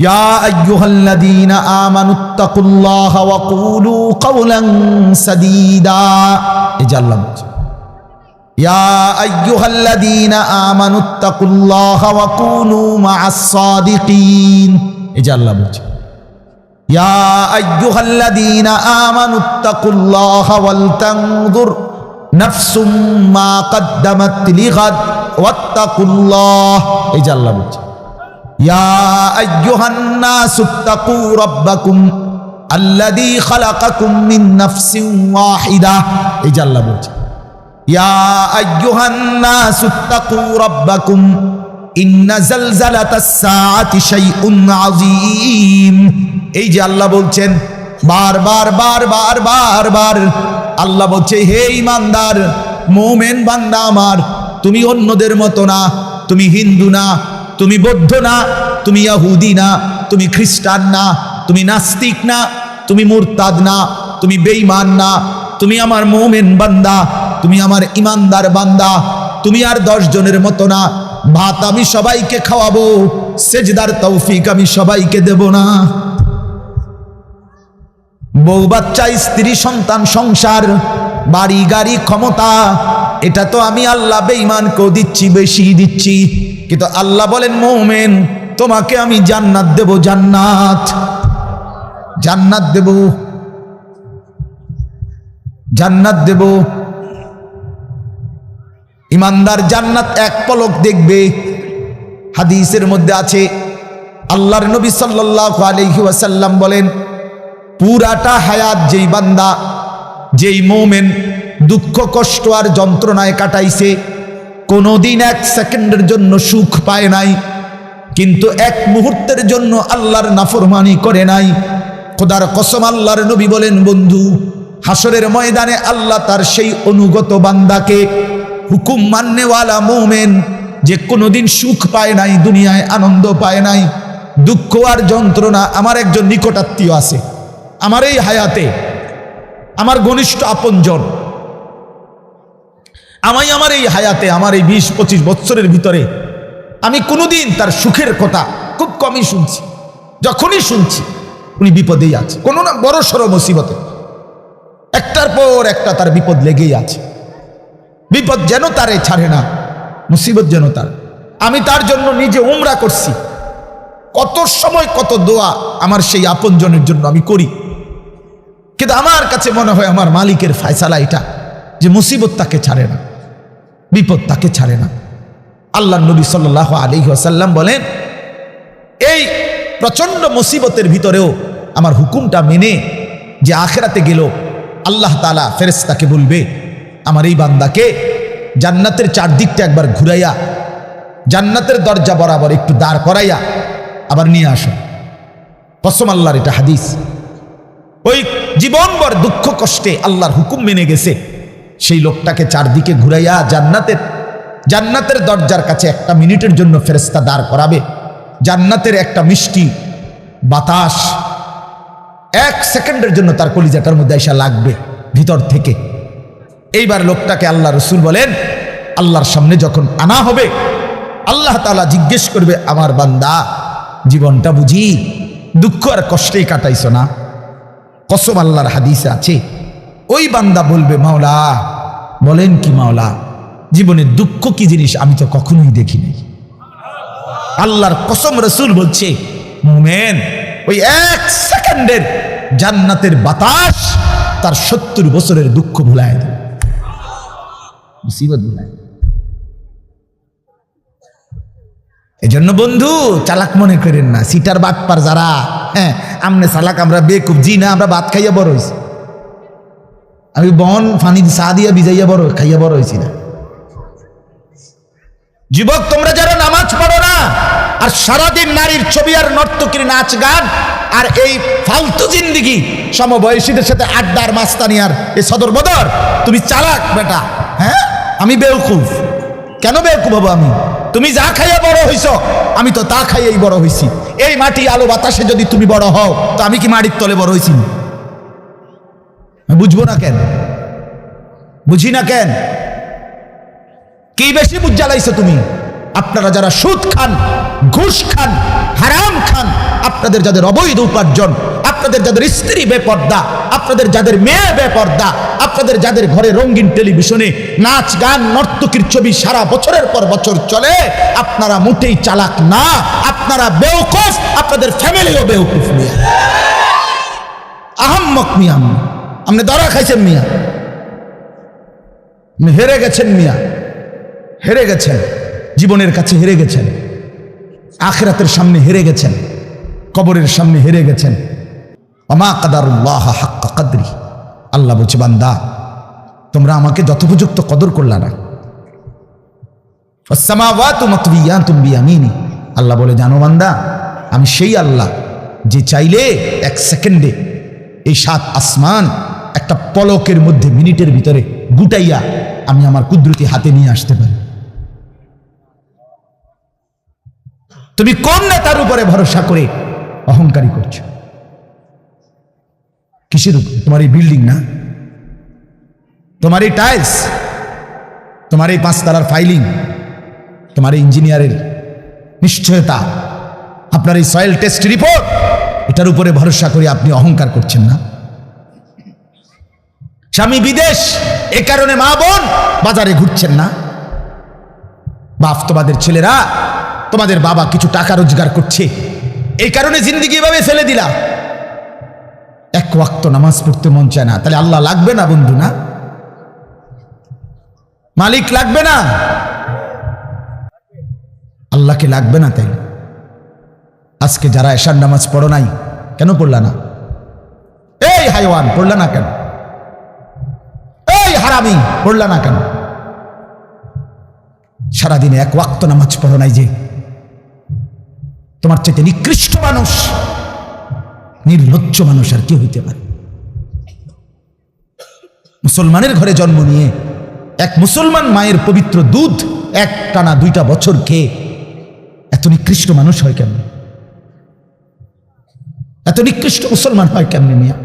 ইয়া আইয়ুহাল্লাযীনা আমানুত্তাকুল্লাহা ওয়া কুলু কাওলান সাদীদা এই যে আল্লাহ বলছে ইয়া আইয়ুহাল্লাযীনা আমানুত্তাকুল্লাহা ওয়া কুলু মাআস সাদিকিন এই যে আল্লাহ বলছে ইয়া আইয়ুহাল্লাযীনা আমানুত্তাকুল্লাহা ওয়াল তানজুর নাফসুম মা কদ্দামাত লিগাদ ওয়াত্তাকুল্লাহ এই যে আল্লাহ বলছে يا أيها الناس اتقوا ربكم الذي خلقكم من نفس واحدة إجل يا أيها الناس اتقوا ربكم إن زلزلة الساعة شيء عظيم এই যে আল্লাহ বলছেন বার বার বার বার বার বার আল্লাহ বলছে হে ইমানদার মোমেন বান্দা আমার তুমি অন্যদের মতো না তুমি হিন্দু না তুমি বৌদ্ধ না, তুমি ইয়াহুদি না, তুমি খ্রিস্টান না, তুমি নাস্তিক না, তুমি মুরতাদ না, তুমি বেঈমান না, তুমি আমার মোমেন বান্দা, তুমি আমার ইমানদার বান্দা, তুমি আর দশ জনের মতো না। ভাত আমি সবাইকে খাওয়াবো, সেজদার তৌফিক আমি সবাইকে দেব না। বউ বাচ্চা, স্ত্রী, সন্তান, সংসার, বাড়ি, গাড়ি, ক্ষমতা, এটা তো আমি আল্লাহ বেঈমানকেও দিচ্ছি বেশি দিচ্ছি। কিন্তু আল্লাহ বলেন, মৌমেন, তোমাকে আমি জান্নাত দেব, জান্নাত। জান্নাত দেব। জান্নাত দেব। ইমানদার জান্নাত এক পলক দেখবে। হাদিসের মধ্যে আছে, আল্লাহর নবী সাল্লাল্লাহু আলাইহি ওয়াসাল্লাম বলেন, পুরাটা হায়াত যেই বান্দা, যেই মোমেন দুঃখ, কষ্ট আর যন্ত্রণায় কাটাইছে কোনোদিন এক সেকেন্ডের জন্য সুখ পায় নাই, কিন্তু এক মুহূর্তের জন্য আল্লাহর নাফরমানি করে নাই। খোদার কসম আল্লাহর নবী বলেন, বন্ধু হাসরের ময়দানে আল্লাহ তার সেই অনুগত বান্দাকে হুকুম মান্যওয়ালা মোমেন, যে কোনোদিন সুখ পায় নাই, দুনিয়ায় আনন্দ পায় নাই, দুঃখ আর যন্ত্রণা আমার একজন নিকটাত্মীয় আছে। আমার এই হায়াতে, আমার ঘনিষ্ঠ আপনজন আমি আমার এই হায়াতে, আমার এই বিশ, পঁচিশ বৎসরের ভিতরে আমি কোনোদিন তার সুখের কথা খুব কমই শুনছি। যখনই শুনছি, উনি বিপদেই আছে। কোনো না, বড় সড়ো মুসিবতে। একটার পর একটা তার বিপদ লেগেই আছে। বিপদ যেন তারে ছাড়ে না, মুসিবত যেন তার। আমি তার জন্য নিজে উমরা করছি। কত সময়, কত দোয়া আমার সেই আপনজনের জন্য আমি করি। কিন্তু আমার কাছে মনে হয় আমার মালিকের ফায়সালা এটা, যে মুসিবত তাকে ছাড়ে না। বিপদ তাকে ছাড়ে না। আল্লাহ নবী সাল্লাহ আলী আসাল্লাম বলেন, এই প্রচণ্ড মুসিবতের ভিতরেও আমার হুকুমটা মেনে যে আখেরাতে গেল আল্লাহ তালা ফেরেস্তাকে বলবে, আমার এই বান্দাকে জান্নাতের চারদিকটা একবার ঘুরাইয়া, জান্নাতের দরজা বরাবর একটু দাঁড় করাইয়া আবার নিয়ে আসো। কসম আল্লাহর এটা হাদিস। ওই জীবনভর দুঃখ কষ্টে আল্লাহর হুকুম মেনে গেছে। সেই লোকটাকে চারদিকে ঘুরাইয়া জান্নাতের জান্নাতের দরজার কাছে একটা মিনিটের জন্য ফেরেস্তা দাঁড় করাবে। জান্নাতের একটা মিষ্টি বাতাস এক সেকেন্ডের জন্য তার কলিজাটার মধ্যে এসা লাগবে ভিতর থেকে। এইবার লোকটাকে আল্লাহ রসুল বলেন, আল্লাহর সামনে যখন আনা হবে, আল্লাহ তালা জিজ্ঞেস করবে, আমার বান্দা, জীবনটা বুঝি? দুঃখ আর কষ্টেই কাটাইছ না? কসম আল্লাহর হাদিসে আছে। ওই বান্দা বলবে, মাওলা বলেন কি মাওলা, জীবনে দুঃখ কি জিনিস আমি তো কখনোই দেখিনি। আল্লাহর কসম রসুল বলছে, মোমেন, ওই এক সেকেন্ডের জান্নাতের বাতাস তার সত্তর বছরের দুঃখ ভুলায় দেবে মুসিবত ভুলায় বন্ধু, চালাক মনে করেন না, সিটার বাটপার যারা হ্যাঁ আমনে চালাক আমরা বেকুব জি না আমরা ভাত খাইয়া বড় হয়েছি। আমি বন, ফানি, চা দিয়া ভিজাইয়া বড়, খাইয়া বড় হয়েছি না। যুবক, তোমরা যারা নামাজ পড়ো না, আর সারাদিন নারীর ছবি আর নর্তকীর নাচ গান, আর এই ফালতু জিন্দিগি, সমবয়সীদের সাথে আড্ডার মাস্তানি আর এই সদর বদর, তুমি চালাক বেটা হ্যাঁ? আমি বেউকুফ। কেন বেউকুফ হব আমি? তুমি যা খাইয়া বড় হইছ, আমি তো তা খাইয়েই বড় হইছি। এই মাটি আলো বাতাসে যদি তুমি বড় হও, তো আমি কি মাটির তলে বড় হইছি? বুঝব না কেন? বুঝি না কেন? কি বেশি বুঝ তুমি? আপনারা যারা সুদ খান, ঘুষ খান, হারাম খান, আপনাদের যাদের অবৈধ উপার্জন, আপনাদের যাদের স্ত্রী বেপর্দা, আপনাদের যাদের মেয়ে বেপর্দা, আপনাদের যাদের ঘরে রঙিন টেলিভিশনে নাচ, গান, নর্তকীর ছবি সারা বছরের পর বছর চলে, আপনারা মোটেই চালাক না, আপনারা বেউকুফ আপনাদের ফ্যামিলিও বেউকুফ মিয়া। আহম্মক মিয়া আপনি। দরা খাইছেন মিয়া। আপনি হেরে গেছেন মিয়া। হেরে গেছেন। জীবনের কাছে হেরে গেছেন। আখেরাতের সামনে হেরে গেছেন। কবরের সামনে হেরে গেছেন। অমা কাদারুল্লাহ হাক্কা কাদরি। আল্লাহ বলছে, বান্দা, তোমরা আমাকে যথোপযুক্ত কদর করলা না। আল্লাহ বলে, জানো বান্দা, আমি সেই আল্লাহ যে চাইলে এক সেকেন্ডে এই সাত আসমান একটা পলকের মধ্যে মিনিটের ভিতরে গুটাইয়া আমি আমার কুদরতি হাতে নিয়ে আসতে পারি। তুমি কোন নেতার উপরে ভরসা করে অহংকারী করছ? কিসের উপর? তোমার এই বিল্ডিং না? তোমার এই টাইলস তোমার এই পাঁচতলার ফাইলিং তোমার এই ইঞ্জিনিয়ারের নিশ্চয়তা? আপনার এই সয়েল টেস্ট রিপোর্ট এটার উপরে ভরসা করে আপনি অহংকার করছেন না? স্বামী বিদেশ, এ কারণে মা বোন বাজারে ঘুরছেন না। বাপ তোমাদের ছেলেরা, তোমাদের বাবা কিছু টাকা রোজগার করছে। এই কারণে জিন্দিগি এভাবে ফেলে দিলা। এক ওয়াক্ত নামাজ পড়তে মন চায় না। তাহলে আল্লাহ লাগবে না বন্ধু না? মালিক লাগবে না? আল্লাহকে লাগবে না তাই। আজকে যারা এশার নামাজ পড়ো নাই, কেন পড়লা না? এই হাইওয়ান, পড়লা না কেন? হারামি পড়লা না কেন? সারাদিনে এক ওয়াক্ত নামাজ পড়ো নাই যে। তোমার চাইতে নিকৃষ্ট মানুষ, নির্লজ্জ মানুষ আর কি হইতে পারে। মুসলমানের ঘরে জন্ম নিয়ে এক মুসলমান মায়ের পবিত্র দুধ এক টানা দুইটা বছর খেয়ে এত নিকৃষ্ট মানুষ হয় কেন এত নিকৃষ্ট মুসলমান হয় কেমনি মিয়া?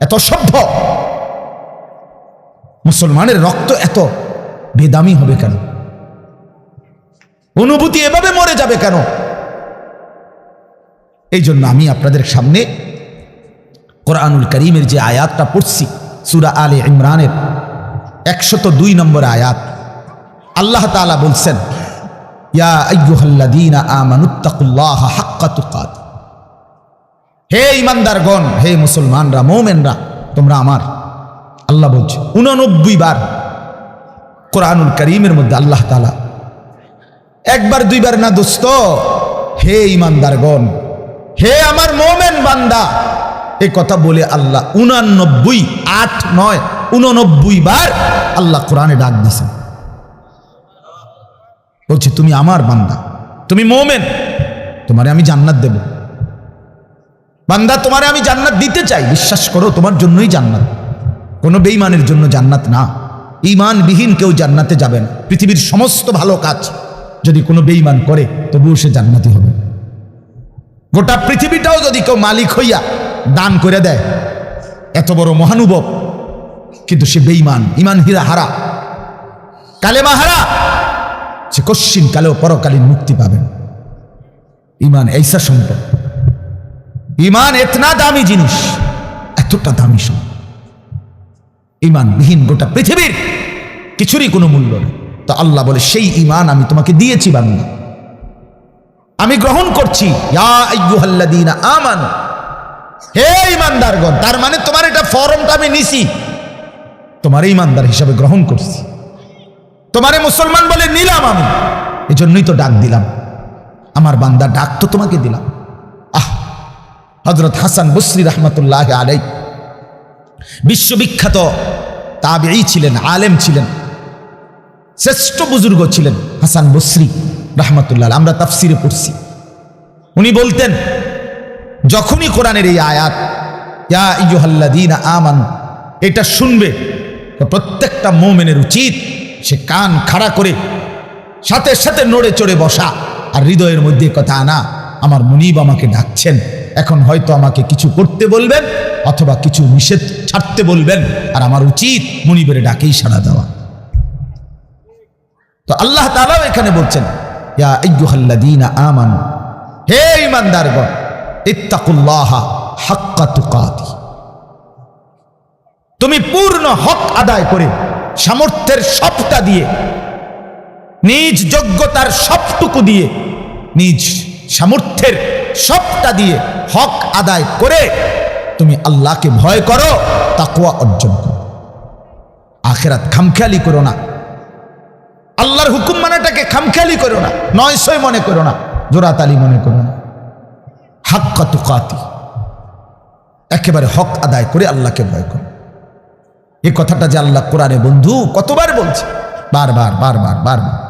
এত সভ্য মুসলমানের রক্ত এত বেদামি হবে কেন? অনুভূতি এভাবে মরে যাবে কেন? এই জন্য আমি আপনাদের সামনে কোরআনুল করিমের যে আয়াতটা পড়ছি, সুরা আলে ইমরানের একশত দুই নম্বর আয়াত, আল্লাহ তাআলা বলছেন হে ইমানদারগণ হে মুসলমানরা, মোমেনরা, তোমরা আমার আল্লাহ বলছে, উননব্বই বার কোরআনুল করিমের মধ্যে আল্লাহ তাআলা, একবার, দুইবার না দোস্ত, হে ইমানদারগণ হে আমার মোমেন বান্দা এই কথা বলে আল্লাহ উনানব্বই, আট, নয়, উননব্বই বার আল্লাহ কোরআনে ডাক দিছেন বলছে, তুমি আমার বান্দা, তুমি মোমেন, তোমারে আমি জান্নাত দেব। বান্দা, তোমারে আমি জান্নাত দিতে চাই, বিশ্বাস করো, তোমার জন্যই জান্নাত। কোনো বেইমানের জন্য জান্নাত না। ইমানবিহীন কেউ জান্নাতে যাবেন পৃথিবীর সমস্ত ভালো কাজ যদি কোনো বেইমান করে, তবুও সে জান্নাতি হবে। গোটা পৃথিবীটাও যদি কেউ মালিক হইয়া দান করে দেয়, এত বড় মহানুভব। কিন্তু সে বেইমান ইমান হীরা হারা। কালেমা হারা। সে কশ্চিন কালেও পরকালীন মুক্তি পাবেন ইমান এইসা সম্পদ। ইমান এতনা দামি জিনিস, এতটা দামি সম্পদ। ইমান বিহীন গোটা পৃথিবীর কিছুরই কোনো মূল্য নেই। তো আল্লাহ বলে, সেই ইমান আমি তোমাকে দিয়েছি বান্দা আমি গ্রহণ করছি। আমানু। হে ইমানদারগণ, তার মানে তোমার এটা আমি নিছি। তোমার ইমানদার হিসাবে গ্রহণ করছি। তোমারে মুসলমান বলে নিলাম আমি। এই জন্যই তো ডাক দিলাম। আমার বান্দা ডাক তো তোমাকে দিলাম। আহ হজরত হাসান বসরি রহমতুল্লাহ আলাই বিশ্ববিখ্যাত তাবেই ছিলেন, আলেম ছিলেন, শ্রেষ্ঠ বুজুর্গ ছিলেন হাসান বসরি রহমতুল্লাহ আমরা তাফসিরে পড়ছি। উনি বলতেন, যখনই কোরআনের এই আয়াত, ইয়া আমানু এটা শুনবে প্রত্যেকটা মোমেনের উচিত সে কান খাড়া করে সাথে সাথে নড়ে চড়ে বসা আর হৃদয়ের মধ্যে কথা আনা। আমার মুনিব আমাকে ডাকছেন। এখন হয়তো আমাকে কিছু করতে বলবেন অথবা কিছু নিষেধ ছাড়তে বলবেন, আর আমার উচিত মুনিবের ডাকেই সাড়া দেওয়া। তো আল্লাহ তালাও এখানে বলছেন তুমি পূর্ণ হক আদায় করে সামর্থ্যের সবটা দিয়ে, নিজ যোগ্যতার সবটুকু দিয়ে, নিজ সামর্থ্যের সবটা দিয়ে হক আদায় করে তুমি আল্লাহকে ভয় করো তাকুয়া অর্জন করো। আখেরাত খামখেয়ালি করো না। আল্লাহর হুকুম মানাটাকে খামখেয়ালি করো না নয় নয়শয় মনে করো না জোরাতালি মনে করো না। হাক্কা তুকাতি, একেবারে হক আদায় করে আল্লাহকে ভয় করো। এই কথাটা যে আল্লাহ কোরআনে বন্ধু কতবার বলছে? বারবার বারবার বারবার।